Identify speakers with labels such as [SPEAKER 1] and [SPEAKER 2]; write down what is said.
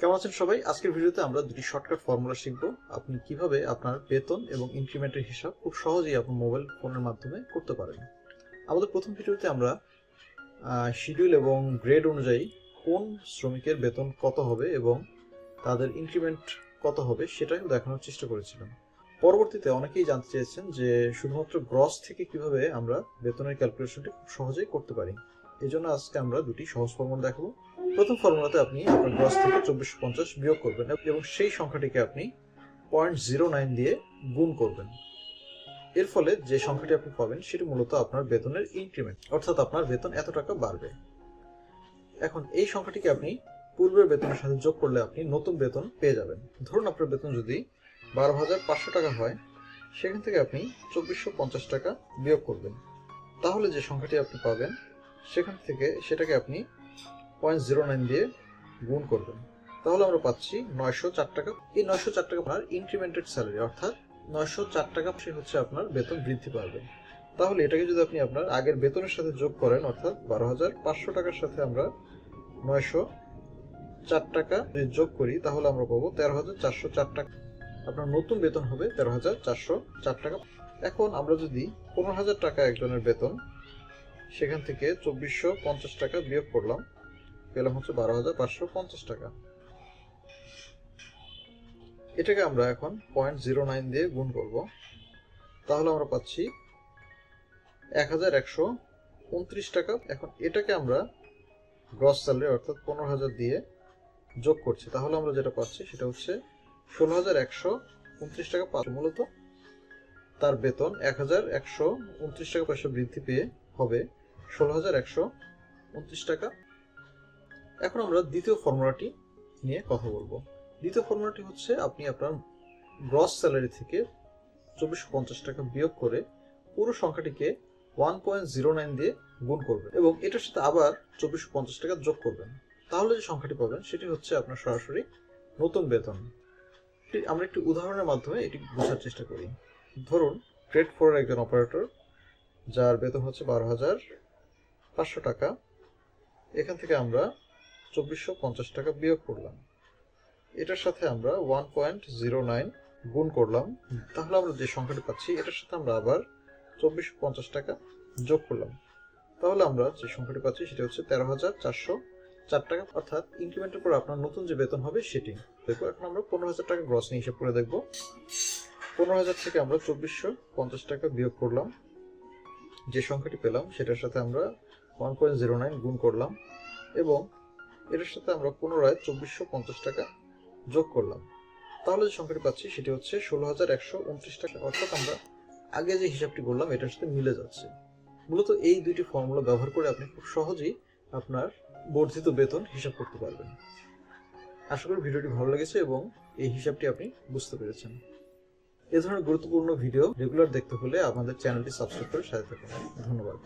[SPEAKER 1] কেমন আছেন সবাই? আজকের ভিডিওতে আমরা দুটি শর্টকাট ফর্মুলা শিখব। আপনি কীভাবে আপনার বেতন এবং ইনক্রিমেন্টের হিসাব খুব সহজেই আপনার মোবাইল ফোনের মাধ্যমে করতে পারেন। আমাদের প্রথম ভিডিওতে আমরা শিডিউল এবং গ্রেড অনুযায়ী কোন শ্রমিকের বেতন কত হবে এবং তাদের ইনক্রিমেন্ট কত হবে সেটাই দেখানোর চেষ্টা করেছিলাম। পরবর্তীতে অনেকেই জানতে চেয়েছেন যে শুধুমাত্র গ্রস থেকে কীভাবে আমরা বেতনের ক্যালকুলেশনটি খুব সহজেই করতে পারি। এই জন্য আজকে আমরা দুটি সহজ ফর্মুলা দেখাবো। প্রথম ফর্মুলাতে আপনি আপনার গ্রস থেকে চব্বিশশো পঞ্চাশ বিয়োগ করবেন এবং সেই সংখ্যাটিকে আপনি পয়েন্ট জিরো নাইন দিয়ে গুণ করবেন। এর ফলে যে সংখ্যাটি আপনি পাবেন, সেটি মূলত আপনার বেতনের ইনক্রিমেন্ট অর্থাৎ আপনার বেতন এত টাকা বাড়বে। এখন এই সংখ্যাটিকে আপনি পূর্বের বেতনের সাথে যোগ করলে আপনি নতুন বেতন পেয়ে যাবেন। ধরুন আপনার বেতন যদি বারো হাজার পাঁচশো টাকা হয়, সেখান থেকে আপনি চব্বিশশো পঞ্চাশ টাকা বিয়োগ করবেন। তাহলে যে সংখ্যাটি আপনি পাবেন, সেখান থেকে সেটাকে আপনি পয়েন্ট জিরো নাইন দিয়ে গুণ করবেন। তাহলে আমরা পাচ্ছি নয়শো চার টাকা। এই নয়শো চার টাকা আপনার ইনক্রিমেন্টেড স্যালারি অর্থাৎ নয়শো চার টাকা সে হচ্ছে আপনার বেতন বৃদ্ধি পাবে। তাহলে এটাকে যদি আপনি আপনার আগের বেতনের সাথে যোগ করেন, অর্থাৎ বারো হাজার পাঁচশো টাকার সাথে আমরা নয়শো চার টাকা যদি যোগ করি, তাহলে আমরা পাবো তেরো হাজার চারশো চার টাকা। আপনার নতুন বেতন হবে তেরো হাজার চারশো চার টাকা। এখন আমরা যদি পনেরো হাজার টাকা একজনের বেতন, সেখান থেকে চব্বিশশো পঞ্চাশ টাকা বিয়োগ করলাম পেলাম হচ্ছে বারো হাজার পাঁচশো পঞ্চাশ টাকা। এটাকে আমরা এখন পয়েন্ট জিরো নাইন দিয়ে গুণ করব। তাহলে আমরা পাচ্ছি এক হাজার একশো উনত্রিশ টাকা। এখন এটাকে আমরা গ্রস স্যালারি অর্থাৎ পনেরো হাজার দিয়ে যোগ করছি। তাহলে আমরা যেটা পাচ্ছি সেটা হচ্ছে ষোলো হাজার একশো উনত্রিশ টাকা পাচ্ছি। মূলত তার বেতন এক হাজার একশো উনত্রিশ টাকা পয়সা বৃদ্ধি পেয়ে হবে ষোলো হাজার একশো উনত্রিশ টাকা। এখন আমরা দ্বিতীয় ফর্মুলাটি নিয়ে কথা বলব। দ্বিতীয় ফর্মুলাটি হচ্ছে আপনি আপনার গ্রস স্যালারি থেকে চব্বিশশো পঞ্চাশ টাকা বিয়োগ করে পুরো সংখ্যাটিকে ওয়ান পয়েন্ট জিরো নাইন দিয়ে গুণ করবেন এবং এটার সাথে আবার চব্বিশশো পঞ্চাশ টাকা যোগ করবেন। তাহলে যে সংখ্যাটি পাবেন সেটি হচ্ছে আপনার সরাসরি নতুন বেতন। আমরা একটি উদাহরণের মাধ্যমে এটি বোঝার চেষ্টা করি। ধরুন গ্রেড ফোর একজন অপারেটর যার বেতন হচ্ছে বারো হাজার পাঁচশো টাকা। এখান থেকে আমরা চব্বিশশো পঞ্চাশ টাকা বিয়োগ করলাম। এটার সাথে আমরা ওয়ান পয়েন্ট জিরো নাইন গুণ করলাম। তাহলে আমরা যে সংখ্যাটি পাচ্ছি, এটার সাথে আমরা আবার চব্বিশশো পঞ্চাশ টাকা যোগ করলাম। তাহলে আমরা যে সংখ্যাটি পাচ্ছি, সেটা হচ্ছে তেরো হাজার চারশো চার টাকা। অর্থাৎ ইনক্রিমেন্টের পর আপনার নতুন যে বেতন হবে, সেটি। দেখব এখন আমরা পনেরো হাজার টাকা গ্রস নিয়ে হিসাব করে দেখব। পনেরো হাজার থেকে আমরা চব্বিশশো পঞ্চাশ টাকা বিয়োগ করলাম। যে সংখ্যাটি পেলাম, সেটার সাথে আমরা ওয়ান পয়েন্ট জিরো নাইন গুণ করলাম। এবং এটার সাথে আমরা পুনরায় চব্বিশশো পঞ্চাশ টাকা যোগ করলাম। তাহলে যে সংখ্যাটি পাচ্ছি সেটি হচ্ছে ষোলো হাজার একশো উনত্রিশ টাকা। অর্থাৎ আমরা আগে যে হিসাবটি করলাম, এটার সাথে মিলে যাচ্ছে। মূলত এই দুইটি ফর্মুলা ব্যবহার করে আপনি খুব সহজেই আপনার বর্ধিত বেতন হিসাব করতে পারবেন। আশা করি ভিডিওটি ভালো লেগেছে এবং এই হিসাবটি আপনি বুঝতে পেরেছেন। এ ধরনের গুরুত্বপূর্ণ ভিডিও রেগুলার দেখতে হলে আমাদের চ্যানেলটি সাবস্ক্রাইব করে সাথে থাকুন। ধন্যবাদ।